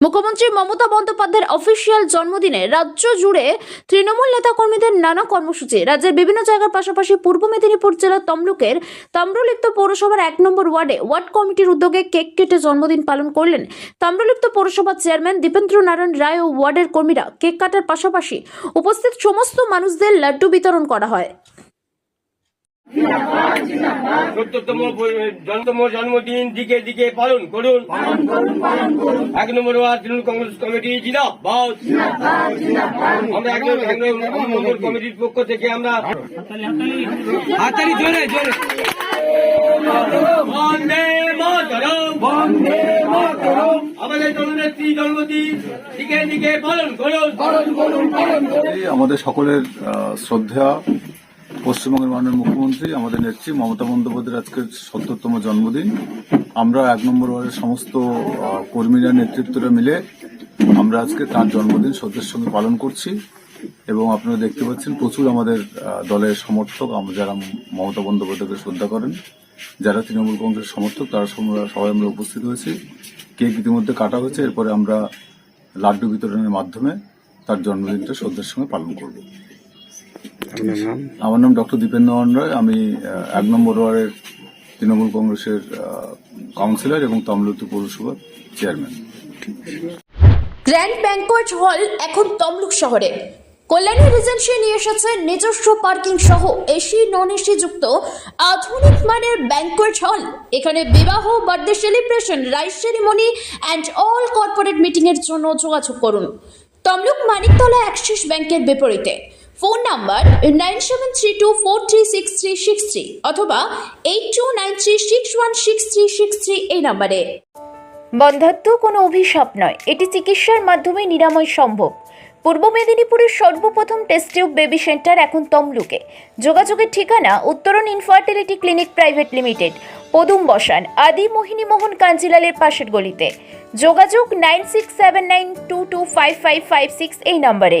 মুখ্যমন্ত্রী মমতা বন্দ্যোপাধ্যায়ের অফিসিয়াল জন্মদিনে রাজ্য জুড়ে তৃণমূল নেতাকর্মীদের নানা কর্মসূচি। রাজ্যের বিভিন্ন জায়গার পাশাপাশি পূর্ব মেদিনীপুর জেলার তমলুকের তাম্রলিপ্ত পৌরসভার এক নম্বর ওয়ার্ডে ওয়ার্ড কমিটির উদ্যোগে কেক কেটে জন্মদিন পালন করলেন তাম্রলিপ্ত পৌরসভার চেয়ারম্যান দীপেন্দ্র নারায়ণ রায় ও ওয়ার্ডের কর্মীরা। কেক কাটার পাশাপাশি উপস্থিত সমস্ত মানুষদের লাড্ডু বিতরণ করা হয়। চোদ্দতম জন্মতম জন্মদিন দিকে দিকে পালন করুন। এক নম্বর ওয়ার্ড তৃণমূল কংগ্রেস কমিটি জিন্দাবাদ। আমরা এক নম্বর- কমিটির পক্ষ থেকে আমরা হাতালি জোরে জোরে। আমাদের জন্মদিন দিকে দিকে পালন করুন। আমাদের সকলের আহ, শ্রদ্ধা পশ্চিমবঙ্গের মাননীয় মুখ্যমন্ত্রী, আমাদের নেত্রী মমতা বন্দ্যোপাধ্যায়ের আজকের সত্তরতম জন্মদিন। আমরা এক নম্বর ওয়ার্ডের সমস্ত কর্মীরা, নেতৃত্বরা মিলে আমরা আজকে তার জন্মদিন শ্রদ্ধের সঙ্গে পালন করছি এবং আপনারা দেখতে পাচ্ছেন প্রচুর আমাদের দলের সমর্থক যারা মমতা বন্দ্যোপাধ্যায়কে শ্রদ্ধা করেন, যারা তৃণমূল কংগ্রেস সমর্থক, তারা সবাই আমরা উপস্থিত হয়েছি। কেক ইতিমধ্যে কাটা হয়েছে, এরপরে আমরা লাড্ডু বিতরণের মাধ্যমে তার জন্মদিনটা শ্রদ্ধার সঙ্গে পালন করব। আমার নাম? ডক্টর দীপেন্দ্র মোহন রায় আমি এক নম্বর ওয়ার্ডের তৃণমূল কংগ্রেসের কাউন্সিলর এবং তমলুতু পৌরসভার চেয়ারম্যান। গ্র্যান্ড ব্যাংকোয়েট হল এখন তমলুক শহরে। কল্যাণী রিজেন্সি নিয়ে এসেছে নিজস্ব পার্কিং সহ এসি নন এসি যুক্ত আধুনিক মানের ব্যাংকোয়েট হল। এখানে বিবাহ birthday celebration rice ceremony and all corporate meeting এর জন্য যোগাযোগ করুন। তমলুক মানিকতলা অ্যাক্সিস ব্যাংকের বিপরীতে। Phone number nine seven three two four three six three six three অথবা eight two nine three six one six three six three এই নাম্বারে। বন্ধাত্ম কোনো অভিশাপ নয়। এটি চিকিৎসার মাধ্যমে নিরাময় সম্ভব। পূর্ব মেদিনীপুরের সর্বপ্রথম টেস্ট টিউব বেবি সেন্টার এখন তমলুকে। যোগাযোগের ঠিকানা উত্তরণ ইনফার্টিলিটি ক্লিনিক প্রাইভেট লিমিটেড পদুম বসান, আদি মোহিনী মোহন কাঞ্জিলালের পাশের গলিতে। যোগাযোগ nine six seven nine two two five five five six এই নম্বরে।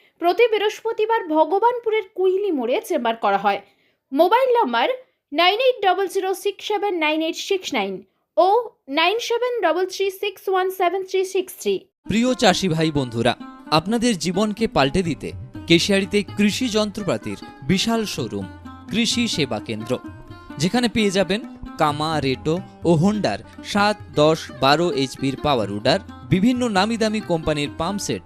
প্রতি বৃহস্পতিবার ভগবানপুরের কুইলি মোড়ে চেম্বার করা হয়। Mobile number nine eight double zero six seven nine eight six nine ও nine seven double three six one seven three six three. প্রিয় চাষি ভাই বন্ধুরা, আপনাদের জীবনকে পাল্টে দিতে কেশিয়ারিতে কৃষি যন্ত্রপাতির বিশাল শোরুম, কৃষি সেবা কেন্দ্র। যেখানে পেয়ে যাবেন কামা, রেটো ও হোন্ডার সাত, দশ, বারো এইচপির পাওয়ার উডার বিভিন্ন নামি দামি কোম্পানির পাম্প সেট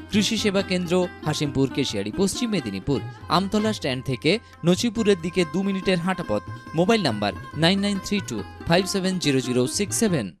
কৃষি সেবা কেন্দ্র হাসিমপুর কেশিয়ারি, পশ্চিম মেদিনীপুর। আমতলা স্ট্যান্ড থেকে নচিপুরের দিকে দু মিনিটের হাঁটাপথ। Mobile number nine nine three two five seven zero zero six seven.